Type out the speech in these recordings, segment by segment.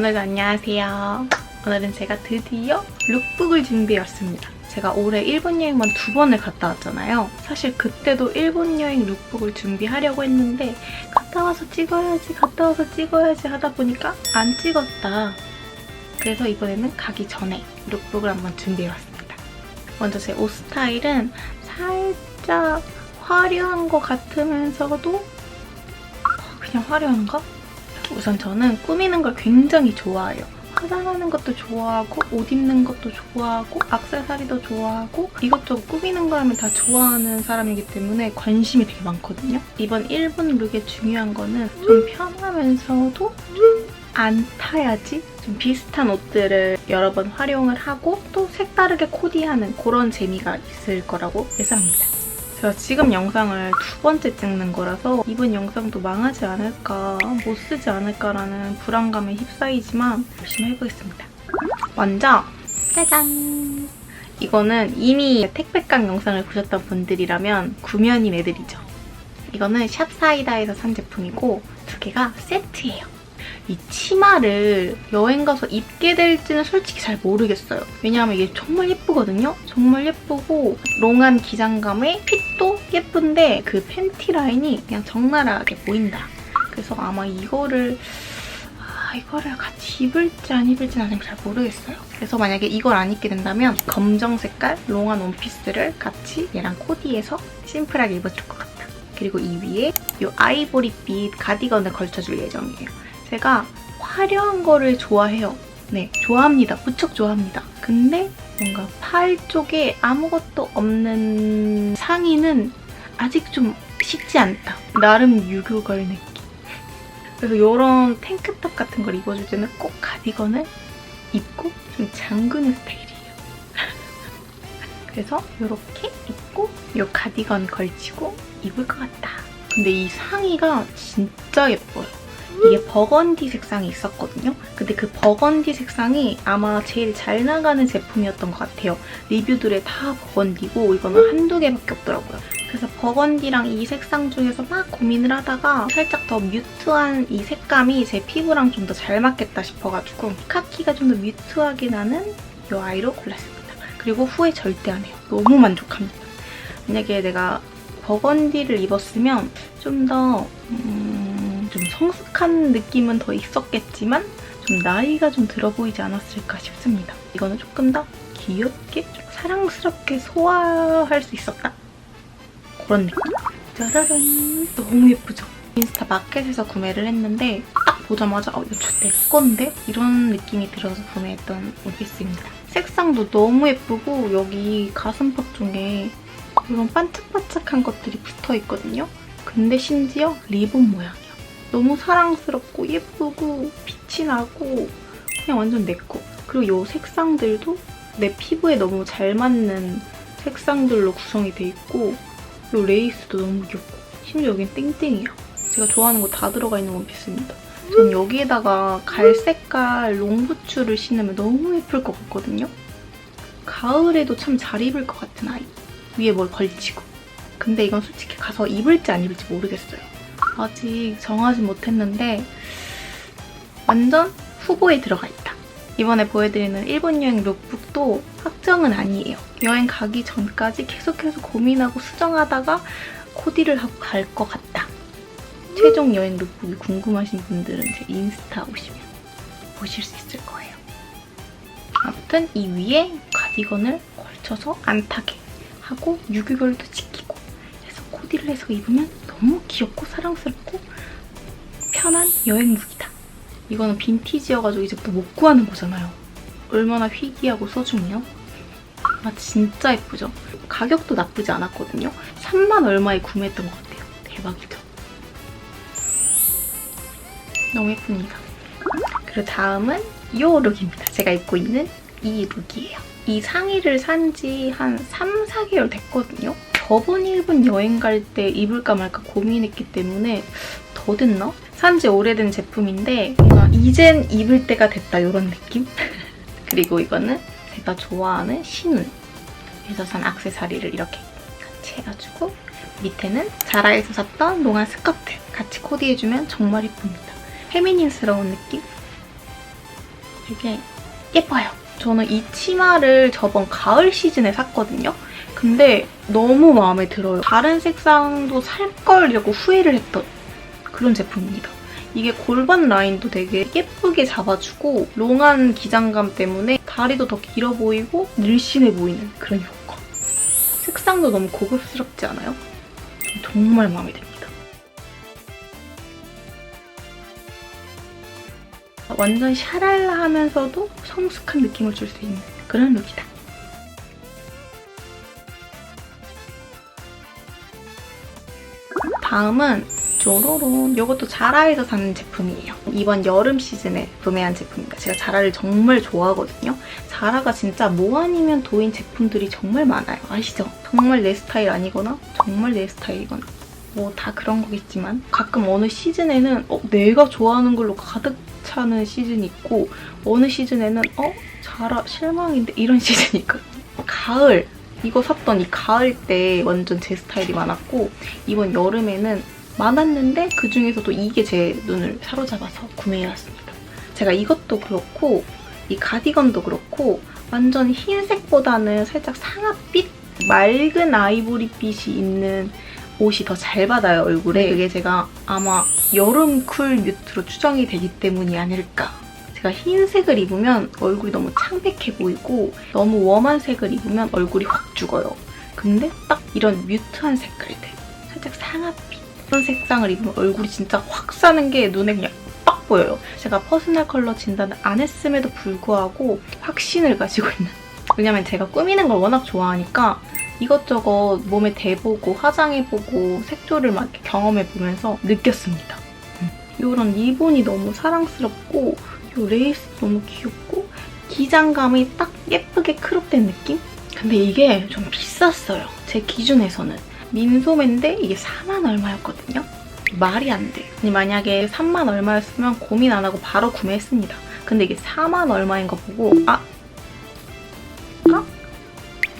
오늘도 안녕하세요. 오늘은 제가 드디어 룩북을 준비해왔습니다. 제가 올해 일본 여행만 두 번을 갔다 왔잖아요. 사실 그때도 일본 여행 룩북을 준비하려고 했는데 갔다 와서 찍어야지, 갔다 와서 찍어야지 하다 보니까 안 찍었다. 그래서 이번에는 가기 전에 룩북을 한번 준비해왔습니다. 먼저 제 옷 스타일은 살짝 화려한 것 같으면서도 그냥 화려한가? 우선 저는 꾸미는 걸 굉장히 좋아해요. 화장하는 것도 좋아하고 옷 입는 것도 좋아하고 액세서리도 좋아하고 이것저것 꾸미는 거 하면 다 좋아하는 사람이기 때문에 관심이 되게 많거든요. 이번 일본 룩의 중요한 거는 좀 편하면서도 좀 안 타야지 좀 비슷한 옷들을 여러 번 활용을 하고 또 색다르게 코디하는 그런 재미가 있을 거라고 예상합니다. 제가 지금 영상을 두 번째 찍는 거라서 이번 영상도 망하지 않을까, 못 쓰지 않을까라는 불안감에 휩싸이지만 열심히 해보겠습니다. 먼저 짜잔! 이거는 이미 택배깡 영상을 보셨던 분들이라면 구면인 애들이죠. 이거는 샵사이다에서 산 제품이고 두 개가 세트예요. 이 치마를 여행 가서 입게 될지는 솔직히 잘 모르겠어요. 왜냐하면 이게 정말 예쁘거든요? 정말 예쁘고 롱한 기장감에 핏도 예쁜데 그 팬티 라인이 그냥 적나라하게 보인다. 그래서 아마 이거를 아, 이거를 같이 입을지 안 입을지는 아직 잘 모르겠어요. 그래서 만약에 이걸 안 입게 된다면 검정 색깔 롱한 원피스를 같이 얘랑 코디해서 심플하게 입어줄 것 같다. 그리고 이 위에 이 아이보리빛 가디건을 걸쳐줄 예정이에요. 제가 화려한 거를 좋아해요. 네, 좋아합니다. 무척 좋아합니다. 근데 뭔가 팔 쪽에 아무것도 없는 상의는 아직 좀 쉽지 않다. 나름 유교걸 느낌. 그래서 이런 탱크탑 같은 걸 입어줄 때는 꼭 가디건을 입고 좀 잠그는 스타일이에요. 그래서 이렇게 입고 이 가디건 걸치고 입을 것 같다. 근데 이 상의가 진짜 예뻐요. 이게 버건디 색상이 있었거든요. 근데 그 버건디 색상이 아마 제일 잘 나가는 제품이었던 것 같아요. 리뷰들에 다 버건디고 이거는 한두 개밖에 없더라고요. 그래서 버건디랑 이 색상 중에서 막 고민을 하다가 살짝 더 뮤트한 이 색감이 제 피부랑 좀 더 잘 맞겠다 싶어가지고 카키가 좀 더 뮤트하게 나는 이 아이로 골랐습니다. 그리고 후회 절대 안 해요. 너무 만족합니다. 만약에 내가 버건디를 입었으면 좀더 음, 좀 성숙한 느낌은 더 있었겠지만 좀 나이가 좀 들어 보이지 않았을까 싶습니다. 이거는 조금 더 귀엽게, 좀 사랑스럽게 소화할 수 있었다. 그런 느낌. 짜라란. 너무 예쁘죠? 인스타 마켓에서 구매를 했는데 딱 보자마자 어, 이거 내 건데? 이런 느낌이 들어서 구매했던 원피스입니다. 색상도 너무 예쁘고 여기 가슴팍 중에 이런 반짝반짝한 것들이 붙어 있거든요. 근데 심지어 리본 모양이야. 너무 사랑스럽고 예쁘고 빛이 나고 그냥 완전 내 거. 그리고 이 색상들도 내 피부에 너무 잘 맞는 색상들로 구성이 돼 있고 이 레이스도 너무 귀엽고 심지어 여긴 땡땡이야. 제가 좋아하는 거 다 들어가 있는 원피스입니다. 전 여기에다가 갈색깔 롱부츠를 신으면 너무 예쁠 것 같거든요. 가을에도 참 잘 입을 것 같은 아이. 위에 뭘 걸치고. 근데 이건 솔직히 가서 입을지 안 입을지 모르겠어요. 아직 정하지 못했는데 완전 후보에 들어가 있다. 이번에 보여드리는 일본 여행 룩북도 확정은 아니에요. 여행 가기 전까지 계속해서 고민하고 수정하다가 코디를 하고 갈 것 같다. 최종 여행 룩북이 궁금하신 분들은 제 인스타 오시면 보실 수 있을 거예요. 아무튼 이 위에 가디건을 걸쳐서 안 타게 하고 지키고 해서 코디를 해서 입으면 너무 귀엽고 사랑스럽고 편한 여행 룩이다. 이거는 빈티지여가지고 이제 또못 구하는 거잖아요. 얼마나 희귀하고 소중해요? 아 진짜 예쁘죠? 가격도 나쁘지 않았거든요. 3만 얼마에 구매했던 것 같아요. 대박이죠? 너무 예쁩니다. 그리고 다음은 이 룩입니다. 제가 입고 있는 이 룩이에요. 이 상의를 산 지 한 3, 4개월 됐거든요. 저번 일본 여행 갈 때 입을까 말까 고민했기 때문에 더 됐나? 산지 오래된 제품인데 뭔가 이젠 입을 때가 됐다 이런 느낌? 그리고 이거는 제가 좋아하는 신운 에서 산 악세사리를 이렇게 같이 해가지고 밑에는 자라에서 샀던 롱한 스커트 같이 코디해주면 정말 예쁩니다. 페미닌스러운 느낌? 되게 예뻐요. 저는 이 치마를 저번 가을 시즌에 샀거든요. 근데 너무 마음에 들어요. 다른 색상도 살 걸 이라고 후회를 했던 그런 제품입니다. 이게 골반 라인도 되게 예쁘게 잡아주고 롱한 기장감 때문에 다리도 더 길어 보이고 늘씬해 보이는 그런 효과. 색상도 너무 고급스럽지 않아요? 정말 마음에 듭니다. 완전 샤랄라 하면서도 성숙한 느낌을 줄 수 있는 그런 룩이다. 다음은 쪼로론 이것도 자라에서 산 제품이에요. 이번 여름 시즌에 구매한 제품입니다. 제가 자라를 정말 좋아하거든요. 자라가 진짜 뭐 아니면 도인 제품들이 정말 많아요. 아시죠? 정말 내 스타일 아니거나 정말 내 스타일이거나 뭐 다 그런 거겠지만 가끔 어느 시즌에는 어, 내가 좋아하는 걸로 가득 차는 시즌이 있고 어느 시즌에는 어? 자라 실망인데 이런 시즌이 있거든요. 가을 이거 샀던 이 가을 때 완전 제 스타일이 많았고 이번 여름에는 많았는데 그 중에서도 이게 제 눈을 사로잡아서 구매해왔습니다. 제가 이것도 그렇고 이 가디건도 그렇고 완전 흰색보다는 살짝 상아빛 맑은 아이보리빛이 있는 옷이 더 잘 받아요 얼굴에. 이게 제가 아마 여름 쿨 뮤트로 추정이 되기 때문이 아닐까 제가 흰색을 입으면 얼굴이 너무 창백해 보이고 너무 웜한 색을 입으면 얼굴이 확 죽어요. 근데 딱 이런 뮤트한 색깔들 살짝 상아빛 이런 색상을 입으면 얼굴이 진짜 확 사는 게 눈에 그냥 빡 보여요. 제가 퍼스널 컬러 진단을 안 했음에도 불구하고 확신을 가지고 있는. 왜냐면 제가 꾸미는 걸 워낙 좋아하니까 이것저것 몸에 대보고 화장해보고 색조를 막 경험해보면서 느꼈습니다. 이런 리본이 너무 사랑스럽고 이 레이스 너무 귀엽고 기장감이 딱 예쁘게 크롭된 느낌? 근데 이게 좀 비쌌어요. 제 기준에서는. 민소매인데 이게 4만 얼마였거든요. 말이 안 돼. 만약에 3만 얼마였으면 고민 안 하고 바로 구매했습니다. 근데 이게 4만 얼마인 거 보고 아? 아?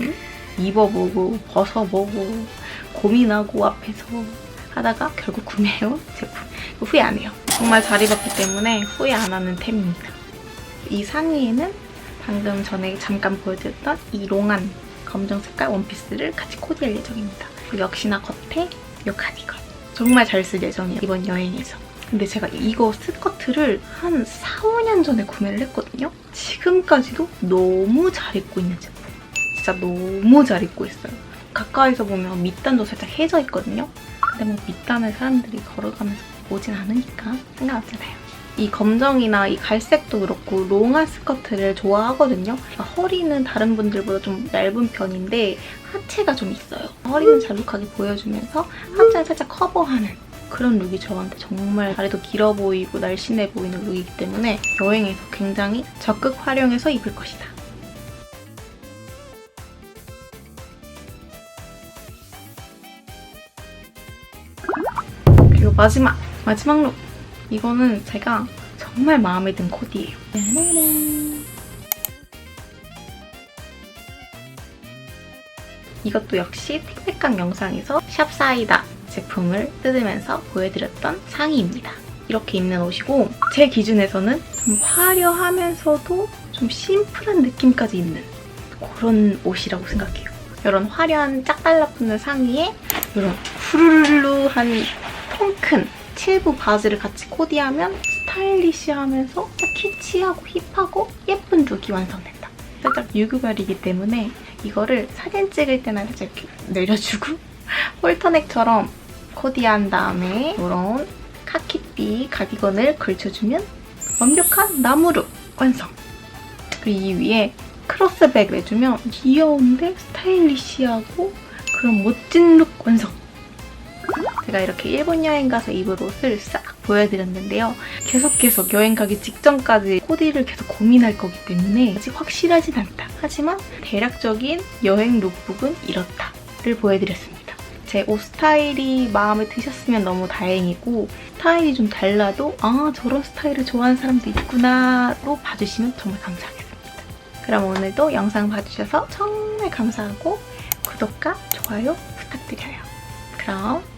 응? 입어보고 벗어보고 고민하고 앞에서 하다가 결국 구매해온 제품. 후회 안 해요. 정말 잘 입었기 때문에 후회 안 하는 템입니다. 이 상의에는 방금 전에 잠깐 보여드렸던 이 롱한 검정 색깔 원피스를 같이 코디할 예정입니다. 역시나 겉에 이 가디건. 정말 잘 쓸 예정이에요. 이번 여행에서. 근데 제가 이거 스커트를 한 4, 5년 전에 구매를 했거든요. 지금까지도 너무 잘 입고 있는 제품. 진짜 너무 잘 입고 있어요. 가까이서 보면 밑단도 살짝 해져 있거든요. 근데 뭐 밑단을 사람들이 걸어가면서 보진 않으니까 상관없잖아요. 이 검정이나 이 갈색도 그렇고 롱한 스커트를 좋아하거든요. 그러니까 허리는 다른 분들보다 좀 얇은 편인데 하체가 좀 있어요. 허리는 자욱하게 보여주면서 하체는 살짝 커버하는 그런 룩이 저한테 정말 다리도 길어 보이고 날씬해 보이는 룩이기 때문에 여행에서 굉장히 적극 활용해서 입을 것이다. 그리고 마지막! 마지막 룩! 이거는 제가 정말 마음에 든 코디예요. 이것도 역시 택백강 영상에서 샵사이다 제품을 뜯으면서 보여드렸던 상의입니다. 이렇게 입는 옷이고 제 기준에서는 좀 화려하면서도 좀 심플한 느낌까지 있는 그런 옷이라고 생각해요. 이런 화려한 짝 달라붙는 상의에 이런 후루루루한 통 큰 칠부 바지를 같이 코디하면 스타일리시하면서 키치하고 힙하고 예쁜 룩이 완성된다. 살짝 유교별이기 때문에 이거를 사진 찍을 때는 살짝 이렇게 내려주고 홀터넥처럼 코디한 다음에 이런 카키빛 가디건을 걸쳐주면 완벽한 나무룩 완성! 그리고 이 위에 크로스백을 해주면 귀여운데 스타일리시하고 그런 멋진 룩 완성! 제가 이렇게 일본 여행 가서 입을 옷을 싹 보여드렸는데요. 계속 계속 여행 가기 직전까지 코디를 계속 고민할 거기 때문에 아직 확실하진 않다. 하지만 대략적인 여행 룩북은 이렇다를 보여드렸습니다. 제옷 스타일이 마음에 드셨으면 너무 다행이고 스타일이 좀 달라도 아 저런 스타일을 좋아하는 사람도 있구나로 봐주시면 정말 감사하겠습니다. 그럼 오늘도 영상 봐주셔서 정말 감사하고 구독과 좋아요 부탁드려요. 그럼!